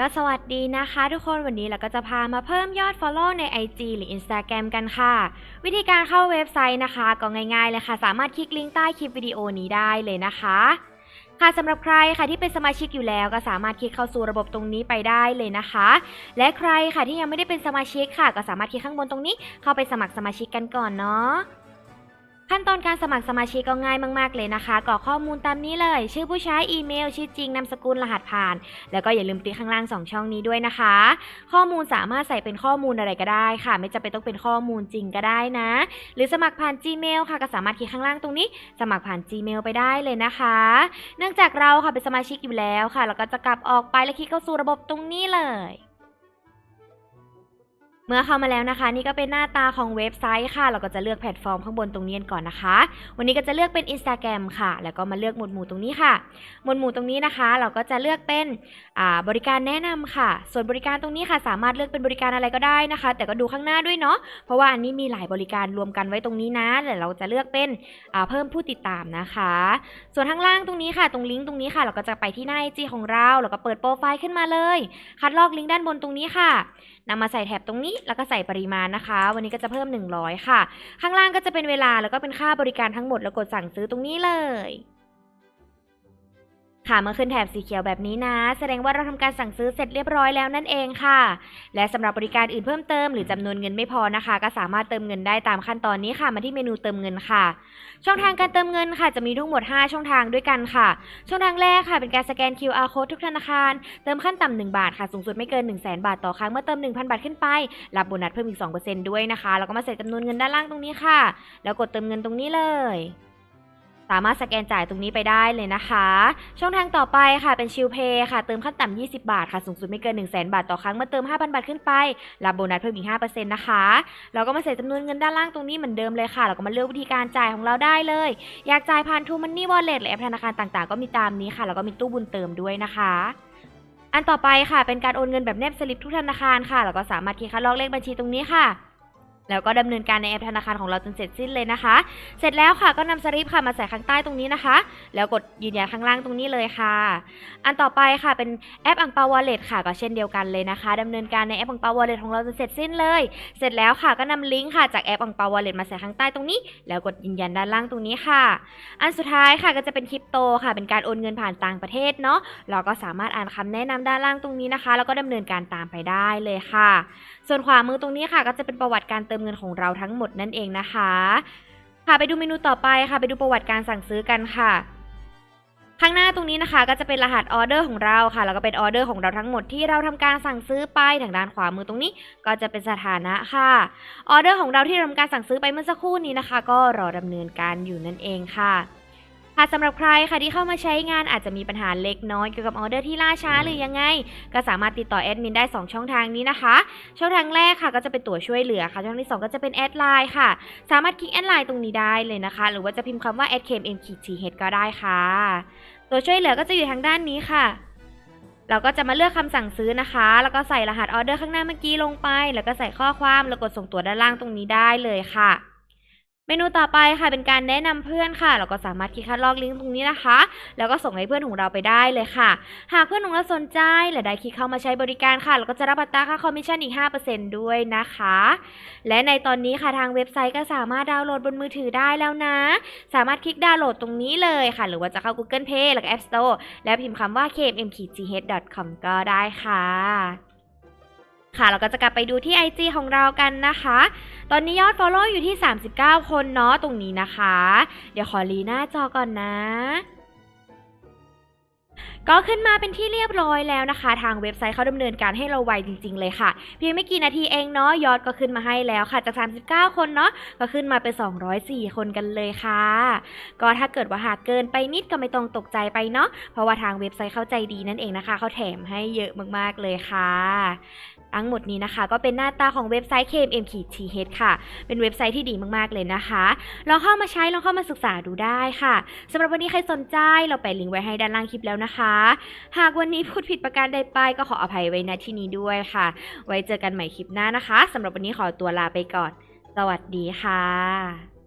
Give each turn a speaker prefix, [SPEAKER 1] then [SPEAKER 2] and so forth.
[SPEAKER 1] ก็สวัสดีนะคะทุกคนวันนี้เราก็จะพามาเพิ่มยอด Follow ใน IG หรือ Instagram กันค่ะ วิธีการเข้าเว็บไซต์นะคะ ก็ง่ายๆเลยค่ะ สามารถคลิกลิงก์ใต้คลิปวิดีโอนี้ได้เลยนะคะ ค่ะสำหรับใครค่ะที่เป็นสมาชิกอยู่แล้ว ก็สามารถคลิกเข้าสู่ระบบตรงนี้ไปได้เลยนะคะ และใครค่ะที่ยังไม่ได้เป็นสมาชิกค่ะ ก็สามารถคลิกข้างบนตรงนี้เข้าไปสมัครสมาชิกกันก่อนเนาะ ขั้นตอนการสมัครสมาชิกก็ง่ายมากๆเลยนะคะกรอกข้อมูลตามนี้เลย ชื่อผู้ใช้อีเมล ชื่อจริงนามสกุลรหัสผ่าน แล้วก็อย่าลืมติ๊กข้างล่าง 2 ช่องนี้ด้วยนะคะ ข้อมูลสามารถใส่เป็นข้อมูลอะไรก็ได้ค่ะ ไม่จำเป็นต้องเป็นข้อมูลจริงก็ได้นะ หรือสมัครผ่าน Gmail ค่ะ ก็สามารถคลิกข้างล่างตรงนี้ สมัครผ่าน Gmail ไปได้เลยนะคะ เนื่องจากเราค่ะเป็นสมาชิกอยู่แล้วค่ะ เราก็จะกลับออกไปและคลิกเข้าสู่ระบบตรงนี้เลย เมื่อเข้ามาแล้วนะคะ นี่ก็เป็นหน้าตาของเว็บไซต์ค่ะ เราก็จะเลือกแพลตฟอร์มข้างบนตรงนี้ก่อนนะคะ วันนี้ก็จะเลือกเป็น Instagram ค่ะ แล้วก็มาเลือกหมวดหมู่ตรงนี้ค่ะ หมวดหมู่ตรงนี้นะคะ เราก็จะเลือกเป็นบริการแนะนำค่ะ ส่วนบริการตรงนี้ค่ะ สามารถเลือกเป็นบริการอะไรก็ได้นะคะ แต่ก็ดูข้างหน้าด้วยเนาะ เพราะว่าอันนี้มีหลายบริการรวมกันไว้ตรงนี้นะแต่เราจะเลือกเป็นเพิ่มผู้ติดตามนะคะ ส่วนข้างล่างตรงนี้ค่ะ ตรงลิงก์ตรงนี้ค่ะ เราก็จะไปที่หน้า IG ของเรา แล้วก็เปิดโปรไฟล์ขึ้นมาเลย คัดลอกลิงก์ด้านบนตรงนี้ค่ะ นำมาใส่แถบตรงนี้แล้วก็ใส่ปริมาณนะคะ วันนี้ก็จะเพิ่ม 100 ค่ะ ข้างล่างก็จะเป็นเวลาแล้วก็เป็นค่าบริการทั้งหมดแล้วกดสั่งซื้อตรงนี้เลย ค่ะเมื่อขึ้นแถบสีเขียวแบบนี้นะ แสดงว่าเราทำการสั่งซื้อเสร็จเรียบร้อยแล้วนั่นเองค่ะ และสำหรับบริการอื่นเพิ่มเติมหรือจำนวนเงินไม่พอนะคะ ก็สามารถเติมเงินได้ตามขั้นตอนนี้ค่ะมาที่เมนูเติมเงินค่ะ ช่องทางการเติมเงินค่ะ จะมีทั้งหมด 5 ช่องทางด้วยกันค่ะ ช่องทางแรกค่ะ เป็นการสแกน QR code ทุกธนาคาร เติมขั้นต่ำ1บาทค่ะ สูงสุดไม่เกิน 1 0 0 0 0แบาทต่อครั้งเมื่อเติม 1,000 บาทขึ้นไป รับโบนัสเพิ่มอีก2%ด้วยนะคะแล้วก็มาใส่จำนวนเงินด้านล่างตรงนี้ค่ะ แล้วกดเติมเงินตรงนี้เลย สามารถสแกนจ่ายตรงนี้ไปได้เลยนะคะ ช่องทางต่อไปค่ะเป็นชิลเพย์ค่ะ เติมขั้นต่ำ 20 บาทค่ะ สูงสุดไม่เกิน 1 0 0 0 0แบาทต่อครั้ง เมื่อเติม 5,000 บาทขึ้นไป รับโบนัสเพิ่มอีก 5%นะคะ เราก็มาใส่จำนวนเงินด้านล่างตรงนี้เหมือนเดิมเลยค่ะ เราก็มาเลือกวิธีการจ่ายของเราได้เลย อยากจ่ายผ่านทูมันนี่วอลเล็ตหรือแอปธนาคารต่างๆ ก็มีตามนี้ค่ะ แล้วก็มีตู้บุญเติมด้วยนะคะอันต่อไปค่ะเป็นการโอนเงินแบบแนบสลิปทุกธนาคารค่ะ แล้วก็สามารถคลิกคัดลอกเลขบัญชีตรงนี้ค่ะ แล้วก็ดำเนินการในแอปธนาคารของเราจนเสร็จสิ้นเลยนะคะ เสร็จแล้วค่ะก็นำสลิปค่ะมาใส่ข้างใต้ตรงนี้นะคะ แล้วกดยืนยันข้างล่างตรงนี้เลยค่ะ อันต่อไปค่ะเป็นแอปอังเปาวอลเล็ตค่ะก็เช่นเดียวกันเลยนะคะดำเนินการในแอปอังเปาวอลเล็ตของเราจนเสร็จสิ้นเลย เสร็จแล้วค่ะก็นำลิงก์ค่ะจากแอปอังเปาวอลเล็ตมาใส่ข้างใต้ตรงนี้ แล้วกดยืนยันด้านล่างตรงนี้ค่ะ อันสุดท้ายค่ะก็จะเป็นคริปโตค่ะ เป็นการโอนเงินผ่านต่างประเทศเนาะเราก็สามารถอ่านคำแนะนำด้านล่างตรงนี้นะคะ แล้วก็ดำเนินการตามไปได้เลยค่ะ ส่วนขวามือตรงนี้ค่ะ ก็จะเป็นประวัติการเติมเงินของเราทั้งหมดนั่นเองนะคะ ค่ะไปดูเมนูต่อไปค่ะ ไปดูประวัติการสั่งซื้อกันค่ะ ข้างหน้าตรงนี้นะคะ ก็จะเป็นรหัสออเดอร์ของเราค่ะ แล้วก็เป็นออเดอร์ของเราทั้งหมดที่เราทำการสั่งซื้อไปทางด้านขวามือตรงนี้ ก็จะเป็นสถานะค่ะออเดอร์ของเราที่เราทำการสั่งซื้อไปเมื่อสักครู่นี้นะคะ ก็รอดำเนินการอยู่นั่นเองค่ะ ค่ะสำหรับใครค่ะที่เข้ามาใช้งานอาจจะมีปัญหาเล็กน้อยเกี่ยวกับออเดอร์ที่ล่าช้าหรือยังไง ก็สามารถติดต่อแอดมินได้ 2 ช่องทางนี้นะคะ ช่องทางแรกค่ะก็จะเป็นตัวช่วยเหลือค่ะ ช่องที่ 2 ก็จะเป็นแอดไลน์ค่ะ สามารถคลิกแอดไลน์ตรงนี้ได้เลยนะคะ หรือว่าจะพิมพ์คำว่า a d k m m t h ก็ได้ค่ะ ตัวช่วยเหลือก็จะอยู่ทางด้านนี้ค่ะเราก็จะมาเลือกคำสั่งซื้อนะคะ แล้วก็ใส่รหัสออเดอร์ข้างหน้าเมื่อกี้ลงไป แล้วก็ใส่ข้อความ แล้วกดส่งตัวด้านล่างตรงนี้ได้เลยค่ะ เมนูต่อไปค่ะเป็นการแนะนำเพื่อนค่ะ เราก็สามารถคลิกคัดลอกลิงก์ตรงนี้นะคะ แล้วก็ส่งให้เพื่อนของเราไปได้เลยค่ะ หากเพื่อนของเราสนใจและได้คลิกเข้ามาใช้บริการค่ะเราก็จะรับอัตราค่าคอมมิชชั่นอีก 5%ด้วยนะคะ และในตอนนี้ค่ะทางเว็บไซต์ก็สามารถดาวน์โหลดบนมือถือได้แล้วนะ สามารถคลิกดาวน์โหลดตรงนี้เลยค่ะ หรือว่าจะเข้า Google Play แล้วก็ App Store แล้วพิมพ์คำว่า kmm-gh.com ก็ได้ค่ะ ค่ะ เราก็จะกลับไปดูที่ IG ของเรากันนะคะ ตอนนี้ยอด Follow อยู่ที่ 39 คนเนาะตรงนี้นะคะ เดี๋ยวขอรีหน้าจอก่อนนะก็ขึ้นมาเป็นที่เรียบร้อยแล้วนะคะ ทางเว็บไซต์เขาดำเนินการให้เราไวจริง ๆ เลยค่ะ เพียงไม่กี่นาทีเองเนาะยอดก็ขึ้นมาให้แล้วค่ะจาก 39 คนเนาะก็ขึ้นมาเป็น 204 คนกันเลยค่ะ ก็ถ้าเกิดว่าหากเกินไปนิดก็ไม่ต้องตกใจไปเนาะเพราะว่าทางเว็บไซต์เข้าใจดีนั่นเองนะคะเขาแถมให้เยอะมากๆเลยค่ะ ทั้งหมดนี้นะคะ ก็เป็นหน้าตาของเว็บไซต์ KMM-TH ค่ะ เป็นเว็บไซต์ที่ดีมากๆเลยนะคะลองเข้ามาใช้ลองเข้ามาศึกษาดูได้ค่ะสำหรับวันนี้ใครสนใจเราแปะลิงก์ไว้ให้ด้านล่างคลิปแล้วนะคะ หากวันนี้พูดผิดประการใดไปก็ขออภัยไว้ณที่นี้ด้วยค่ะ ไว้เจอกันใหม่คลิปหน้านะคะสำหรับวันนี้ขอตัวลาไปก่อน สวัสดีค่ะ